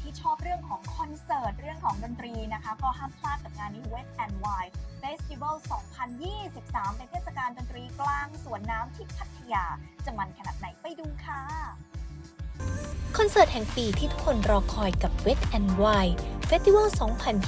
ที่ชอบเรื่องของคอนเสิร์ต เรื่องของดนตรีนะคะ ก็ห้ามพลาดกับงานนี้ Wet and Wild Festival 2023 เป็นเทศกาลดนตรีกลางสวนน้ำที่พัทยา จะมันขนาดไหนไปดูค่ะ คอนเสิร์ตแห่งปีที่ทุกคนรอคอยกับ Wet and Wild Festival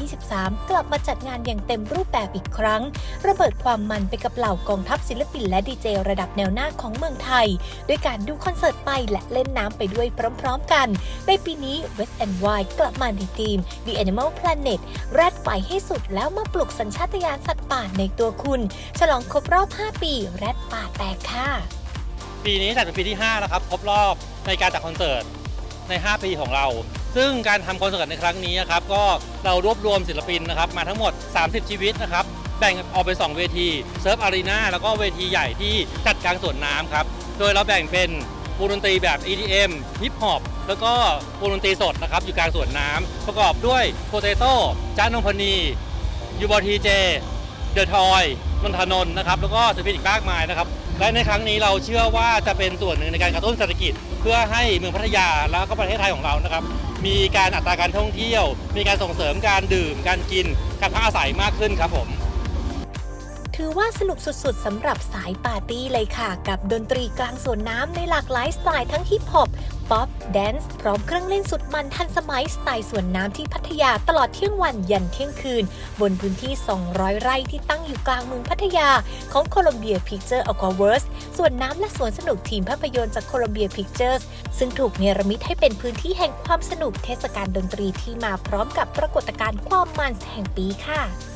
2023 กลับมาจัดงานอย่างเต็มรูปแบบอีกครั้ง ระเบิดความมันไปกับเหล่ากองทัพศิลปินและดีเจระดับแนวหน้าของเมืองไทย ด้วยการดูคอนเสิร์ตไปและเล่นน้ำไปด้วยพร้อมๆกัน ในปีนี้ Wet and Wild กลับมาในทีม The Animal Planet แรดไฟให้สุดแล้วมาปลุกสัญชาตญาณสัตว์ป่าในตัวคุณ ฉลองครบรอบ 5 ปีแรดป่าแตกค่ะ ปีนี้จัดเป็นปีที่ 5 แล้วครับ ครบรอบในการจัดคอนเสิร์ต ใน 5 ปีของเรา ซึ่งการทำคอนเสิร์ตในครั้งนี้นะครับก็เรารวบรวมศิลปินนะครับมาทั้งหมด 30 ชีวิตนะครับแบ่งออกเป็น 2 เวทีเซิร์ฟอารีนาแล้วก็เวทีใหญ่ที่จัดกลางสวนน้ำครับ โดยเราแบ่งเป็นวงดนตรีแบบ EDM ฮิปฮอปแล้วก็วงดนตรีสดนะครับอยู่กลางสวนน้ำประกอบด้วยโปเตโต้จ้านงพนียูบอทีเจเดอะทอย นนทนนท์นะครับแล้วก็ศิลปินอีกมากมายนะครับและในครั้งนี้เราเชื่อว่าจะเป็นส่วนหนึ่งในการกระตุ้นเศรษฐกิจ เพื่อให้เมืองพัทยาแล้วก็ประเทศไทยของเรานะครับมีการอัตราการท่องเที่ยว มีการส่งเสริมการดื่ม การกิน การพักอาศัยมากขึ้นครับผม ถือว่าสนุกสุดๆสำหรับสายปาร์ตี้เลยค่ะ กับดนตรีกลางสวนน้ำในหลากหลายสไตล์ทั้งฮิปฮอป ป๊อป แดนซ์ พร้อมเครื่องเล่นสุดมันทันสมัยสไตล์สวนน้ำที่พัทยาตลอดเที่ยงวันยันเที่ยงคืน บนพื้นที่ 200 ไร่ที่ตั้งอยู่กลางเมืองพัทยา ของโคล o มเบียพิกเจอร์อควาเวิร์สสวนน้ำและสวนสนุกทีมภาพยนตร์จากโคล o มเบียพิกเจอร์ซึ่งถูกเนรมิตให้เป็นพื้นที่แห่งความสนุกเทศกาลดนตรีที่มาพร้อมกับปรากฏการณ์ความมันแห่งปีค่ะ